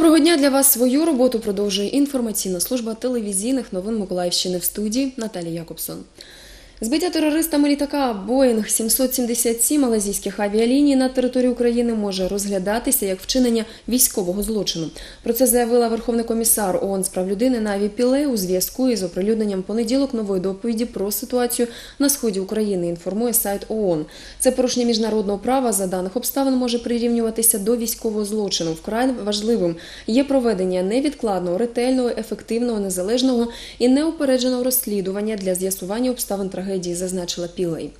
Доброго дня для вас. Свою роботу продовжує інформаційна служба телевізійних новин Миколаївщини в студії Наталія Якобсон. Збиття терористами літака Боїнг 777 малазійських авіаліній на території України може розглядатися як вчинення військового злочину. Про це заявила Верховний комісар ООН з прав людини Наві Піле у зв'язку із оприлюдненням понеділок нової доповіді про ситуацію на сході України. Інформує сайт ООН. Це порушення міжнародного права за даних обставин може прирівнюватися до військового злочину. Вкрай важливим є проведення невідкладного, ретельного, ефективного, незалежного і неупередженого розслідування для з'ясування обставин трагедії, зазначила Пілей.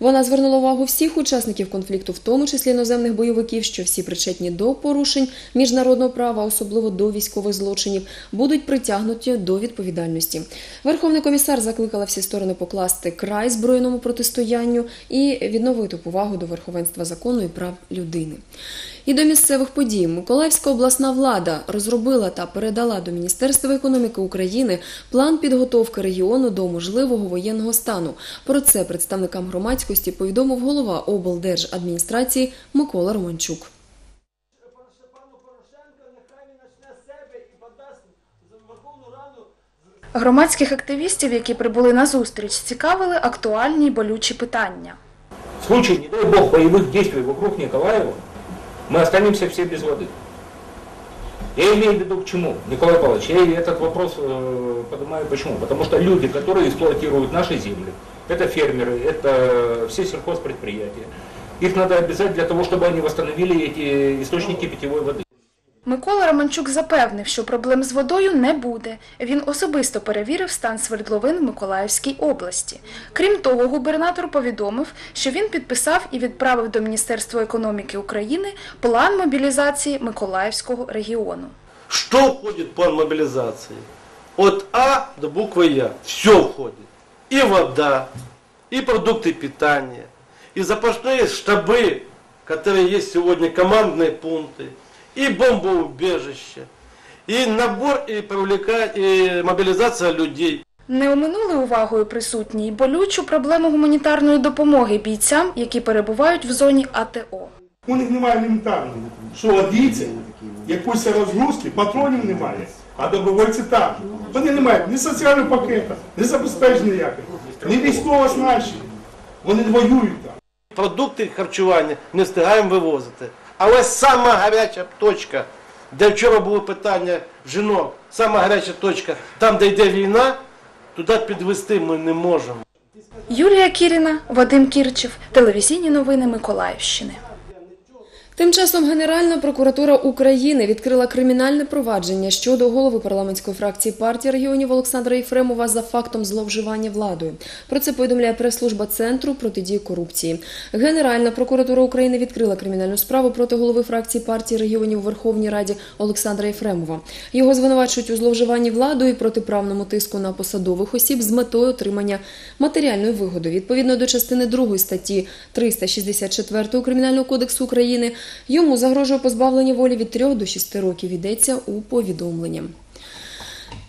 Вона звернула увагу всіх учасників конфлікту, в тому числі іноземних бойовиків, що всі причетні до порушень міжнародного права, особливо до військових злочинів, будуть притягнуті до відповідальності. Верховний комісар закликала всі сторони покласти край збройному протистоянню і відновити повагу до верховенства закону і прав людини. І до місцевих подій Миколаївська обласна влада розробила та передала до Міністерства економіки України план підготовки регіону до можливого воєнного стану. Про це представникам громадськості повідомив голова облдержадміністрації Микола Романчук. пану Порошенка, нехай він почне з себе і подасть в Верховну Раду Громадських активістів, які прибули на зустріч, цікавили актуальні й болючі питання. В случае, не дай бог, боевых действий вокруг Николаева, мы останемся все без воды. Я имею в виду к чему, Николай Павлович, я этот вопрос э, поднимаю почему? Потому что люди, которые эксплуатируют наши земли, это фермеры, это все сельхозпредприятия, их надо обязать для того, чтобы они восстановили эти источники питьевой воды. Микола Романчук запевнив, що проблем з водою не буде. Він особисто перевірив стан свердловин в Миколаївській області. Крім того, губернатор повідомив, що він підписав і відправив до Міністерства економіки України план мобілізації Миколаївського регіону. Что входит в план мобилизации? От А до буквы Я. Все входит. И вода, и продукты питания, и запасные штабы, которые есть сегодня, командные пункты, и бомбоубежище, и набор, и привлекать, и мобилизация людей. Не оминули увагою присутні й болючу проблему гуманітарної допомоги бійцям, які перебувають в зоні АТО. У них немає елементарного. Що одіться, якоїсь розгрузки, патронів немає, а добровольці так. Вони не мають ні соціального пакета, ні забезпечення ніяких, ні військового оснащення. Вони воюють там. Продукти харчування не встигаємо вивозити. Але сама гаряча точка, де вчора було питання жінок, сама гаряча точка, там, де йде війна, туди підвести ми не можемо. Юлія Кіріна, Вадим Кірчев, телевізійні новини Миколаївщини. Тим часом Генеральна прокуратура України відкрила кримінальне провадження щодо голови парламентської фракції партії регіонів Олександра Єфремова за фактом зловживання владою. Про це повідомляє прес-служба Центру протидії корупції. Генеральна прокуратура України відкрила кримінальну справу проти голови фракції партії регіонів у Верховній Раді Олександра Єфремова. Його звинувачують у зловживанні владою і протиправному тиску на посадових осіб з метою отримання матеріальної вигоди. Відповідно до частини 2 статті 364 Кримінального кодексу України йому загрожує позбавлення волі від 3 до 6 років. Йдеться у повідомленні.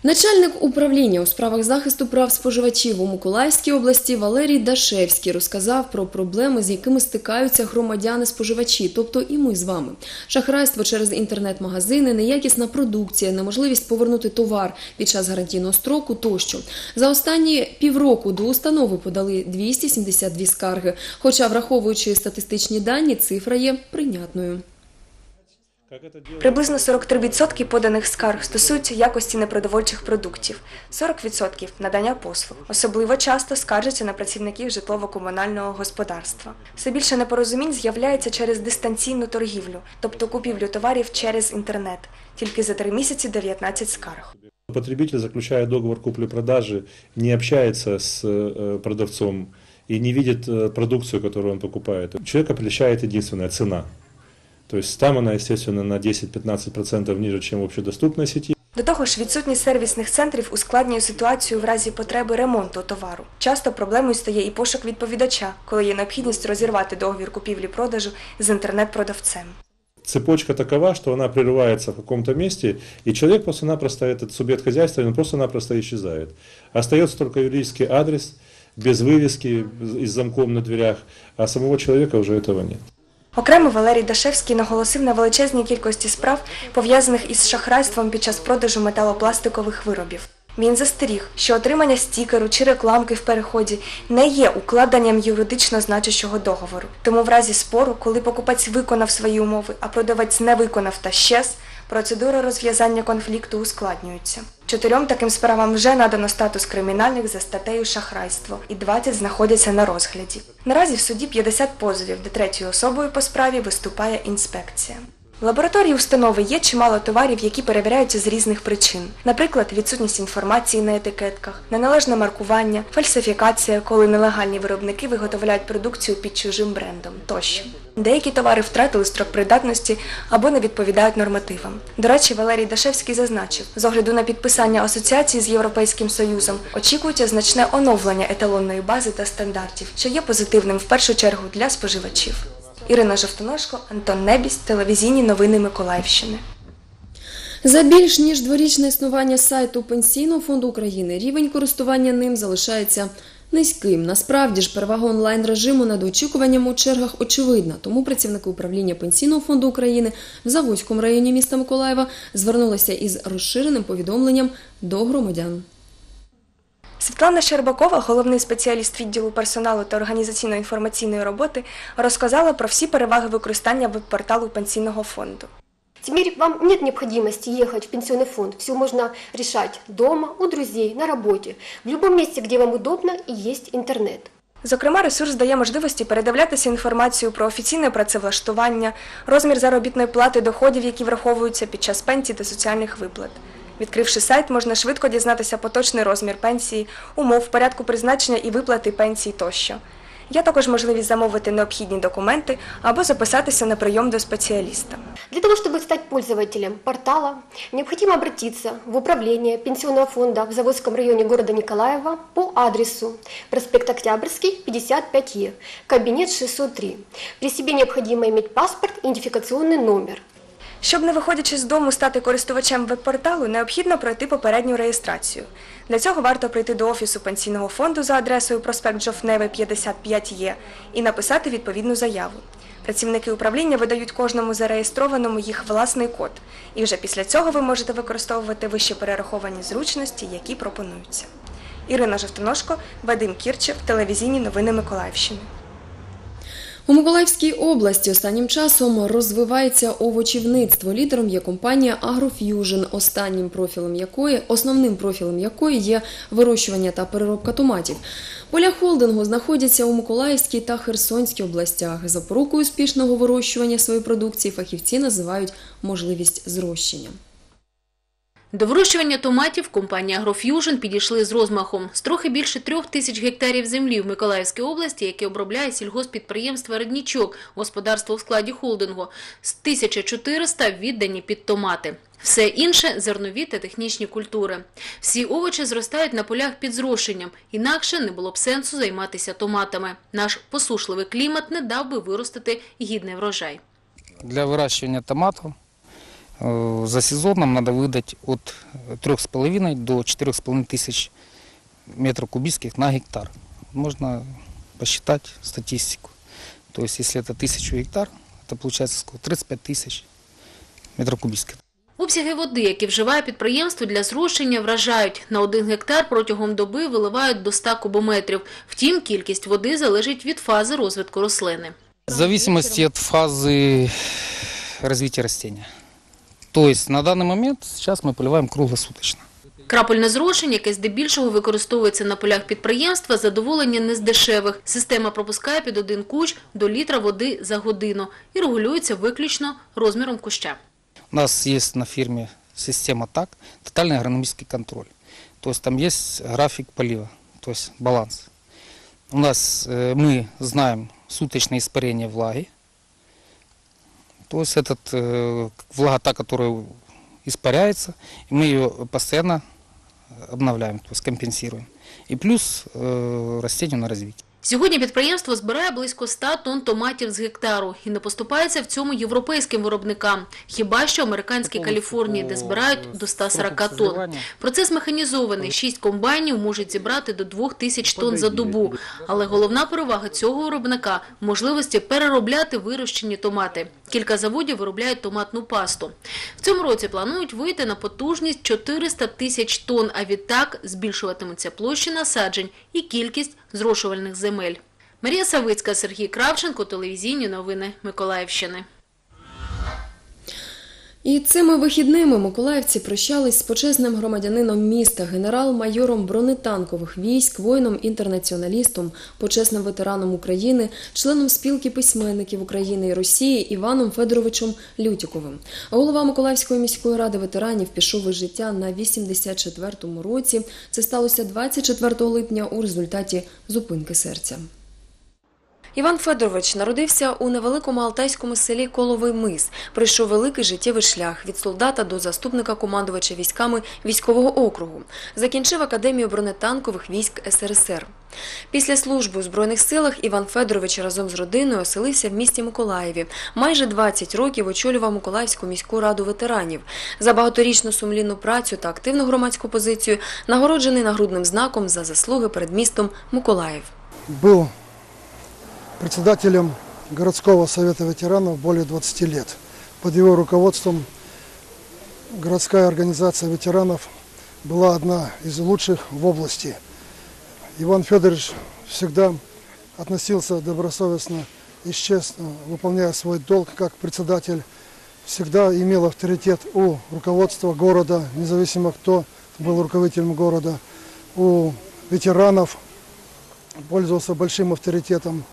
Начальник управління у справах захисту прав споживачів у Миколаївській області Валерій Дашевський розказав про проблеми, з якими стикаються громадяни-споживачі, тобто і ми з вами. Шахрайство через інтернет-магазини, неякісна продукція, неможливість повернути товар під час гарантійного строку тощо. За останні півроку до установи подали 272 скарги. Хоча, враховуючи статистичні дані, цифра є прийнятною. Приблизно 43% поданих скарг стосуються якості непродовольчих продуктів, 40% – надання послуг. Особливо часто скаржаться на працівників житлово-комунального господарства. Все більше непорозумінь з'являється через дистанційну торгівлю, тобто купівлю товарів через інтернет. Тільки за три місяці 19 скарг. Потребитель, заключая договор купли-продажи, не общается с э, продавцом и не видит э, продукцию, которую он покупает. Человека прельщает единственная цена. То есть там она, естественно, на 10-15% ниже, чем в общедоступной сети. До того ж, відсутність сервісних центрів ускладнює ситуацію в разі потреби ремонту товару. Часто проблемою стає і пошук відповідача, коли є необхідність розірвати договір купівлі-продажу з інтернет-продавцем. Цепочка такова, что она прерывается в каком-то месте, и человек просто-напросто, этот субъект хозяйства, он просто-напросто исчезает. Остается только юридический адрес, без вывески и с замком на дверях, а самого человека уже этого нет. Окремо Валерій Дашевський наголосив на величезній кількості справ, пов'язаних із шахрайством під час продажу металопластикових виробів. Він застеріг, що отримання стікеру чи рекламки в переході не є укладенням юридично значущого договору. Тому в разі спору, коли покупець виконав свої умови, а продавець не виконав та щез, процедура розв'язання конфлікту ускладнюються. Чотирьом таким справам вже надано статус кримінальних за статтею шахрайство, і 20 знаходяться на розгляді. Наразі в суді 50 позовів, де третьою особою по справі виступає інспекція. В лабораторії установи є чимало товарів, які перевіряються з різних причин. Наприклад, відсутність інформації на етикетках, неналежне маркування, фальсифікація, коли нелегальні виробники виготовляють продукцію під чужим брендом тощо. Деякі товари втратили строк придатності або не відповідають нормативам. До речі, Валерій Дашевський зазначив, з огляду на підписання асоціації з Європейським Союзом очікується значне оновлення еталонної бази та стандартів, що є позитивним в першу чергу для споживачів. Ірина Жовтоножко, Антон Небіс, телевізійні новини Миколаївщини. За більш ніж дворічне існування сайту Пенсійного фонду України рівень користування ним залишається низьким. Насправді ж перевага онлайн режиму над очікуванням у чергах очевидна. Тому працівники управління Пенсійного фонду України в Заводському районі міста Миколаєва звернулися із розширеним повідомленням до громадян. Світлана Щербакова, головний спеціаліст відділу персоналу та організаційно-інформаційної роботи, розказала про всі переваги використання веб-порталу пенсійного фонду. Теперь вам нет необходимости ехать в пенсионный фонд. Все можно решать дома, у друзей, на работе, в любом месте, где вам удобно и есть интернет. Зокрема, ресурс дає можливості передивлятися інформацію про офіційне працевлаштування, розмір заробітної плати, доходів, які враховуються під час пенсій та соціальних виплат. Відкривши сайт, можна швидко дізнатися поточний розмір пенсії, умов, порядку призначення і виплати пенсій тощо. Є також можливість замовити необхідні документи або записатися на прийом до спеціаліста. Для того, чтобы стать пользователем портала, необходимо обратиться в управление пенсионного фонда в Заводском районе города Николаева по адресу проспект Октябрьский, 55Е, кабинет 603. При себе необходимо иметь паспорт и идентификационный номер. Щоб не виходячи з дому стати користувачем веб-порталу, необхідно пройти попередню реєстрацію. Для цього варто прийти до офісу пенсійного фонду за адресою проспект Жовневе 55Е і написати відповідну заяву. Працівники управління видають кожному зареєстрованому їх власний код, і вже після цього ви можете використовувати вище перераховані зручності, які пропонуються. Ірина Жовтоножко, Вадим Кірчев, телевізійні новини Миколаївщини. У Миколаївській області останнім часом розвивається овочівництво. Лідером є компанія Агроф'южн, останнім профілем якої, основним профілем якої є вирощування та переробка томатів. Поля холдингу знаходяться у Миколаївській та Херсонській областях. Запорукою успішного вирощування своєї продукції фахівці називають можливість зрощення. До вирощування томатів компанія «Агроф'южн» підійшли з розмахом. З трохи більше трьох тисяч гектарів землі в Миколаївській області, яке обробляє сільгоспідприємство «Роднічок», господарство у складі холдингу, з 1400 віддані під томати. Все інше – зернові та технічні культури. Всі овочі зростають на полях під зрошенням, інакше не було б сенсу займатися томатами. Наш посушливий клімат не дав би виростити гідний врожай. Для выращивания томатов э, за сезон нам надо выдать от 3,5 до 4,5 тысяч метров кубических на гектар. Можно посчитать статистику. То есть, если это тысячу гектар, это получается сколько? 35 тысяч метров кубических. Обсяги води, які вживає підприємство для зрошення, вражають. На один гектар протягом доби виливають до 100 кубометрів. Втім, кількість води залежить від фази розвитку рослини. В зависимости от фазы развития растения. То есть на данный момент сейчас мы поливаем круглосуточно. Крапельне зрошення, яке здебільшого використовується на полях підприємства, задоволення не з дешевих. Система пропускає під один кущ до літра води за годину і регулюється виключно розміром куща. У нас есть на фирме система ТАК, тотальный агрономический контроль. То есть там есть график полива, то есть баланс. У нас э, мы знаем суточное испарение влаги. То есть этот э, влага та, которая испаряется, и мы ее постоянно обновляем, то есть компенсируем. И плюс э, растению на развитие. Сьогодні підприємство збирає близько 100 тонн томатів з гектару і не поступається в цьому європейським виробникам, хіба що американській Каліфорнії, де збирають до 140 тонн. Процес механізований. Шість комбайнів можуть зібрати до 2000 тонн за добу. Але головна перевага цього виробника – можливості переробляти вирощені томати. Кілька заводів виробляють томатну пасту. В цьому році планують вийти на потужність 400 тисяч тонн, а відтак збільшуватимуться площі насаджень і кількість зрошувальних земель. Марія Савицька, Сергій Кравченко, телевізійні новини Миколаївщини. І цими вихідними миколаївці прощались з почесним громадянином міста, генерал-майором бронетанкових військ, воїном-інтернаціоналістом, почесним ветераном України, членом спілки письменників України і Росії Іваном Федоровичем Лютіковим. Голова Миколаївської міської ради ветеранів пішов із життя на 84-му році. Це сталося 24 липня у результаті зупинки серця. Іван Федорович народився у невеликому алтайському селі Коловий Мис. Пройшов великий життєвий шлях від солдата до заступника командувача військами військового округу. Закінчив академію бронетанкових військ СРСР. Після служби у Збройних силах Іван Федорович разом з родиною оселився в місті Миколаєві. Майже 20 років очолював Миколаївську міську раду ветеранів. За багаторічну сумлінну працю та активну громадську позицію нагороджений нагрудним знаком за заслуги перед містом Миколаїв. был председателем городского совета ветеранов более 20 лет. Под его руководством городская организация ветеранов была одна из лучших в области. Иван Федорович всегда относился добросовестно и честно, выполняя свой долг как председатель, всегда имел авторитет у руководства города, независимо кто был руководителем города, у ветеранов пользовался большим авторитетом.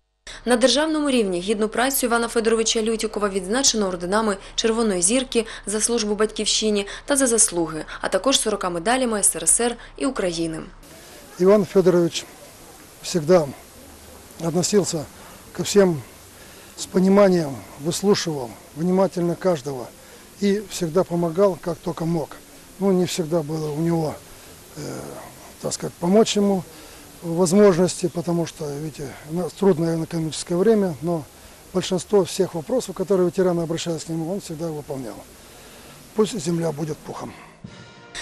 На державному рівні гідну працю Івана Федоровича Лютікова відзначено орденами Червоної зірки за службу батьківщині та за заслуги, а також 40 медалями СРСР і України. Иван Федорович всегда относился ко всем с пониманием, выслушивал внимательно каждого и всегда помогал, как только мог. Ну, не всегда было у него, э, так сказать, помочь ему возможности, потому что, видите, у нас трудное экономическое время, но большинство всех вопросов, которые ветераны обращались к нему, он всегда выполнял. Пусть земля будет пухом.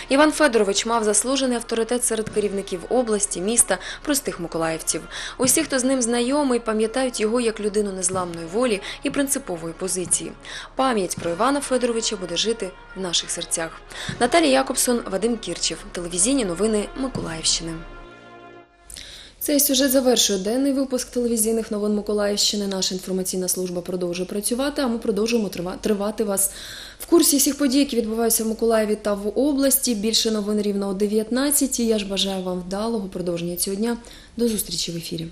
Іван Федорович мав заслужений авторитет серед керівників області, міста, простих миколаївців. Усі, хто з ним знайомий, пам'ятають його як людину незламної волі і принципової позиції. Пам'ять про Івана Федоровича буде жити в наших серцях. Наталія Якобсон, Вадим Кірчев. Телевізійні новини Миколаївщини. Цей сюжет завершує денний випуск телевізійних новин Миколаївщини. Наша інформаційна служба продовжує працювати, а ми продовжуємо тривати вас в курсі всіх подій, які відбуваються в Миколаєві та в області. Більше новин рівно о 19 Я ж бажаю вам вдалого продовження цього дня. До зустрічі в ефірі.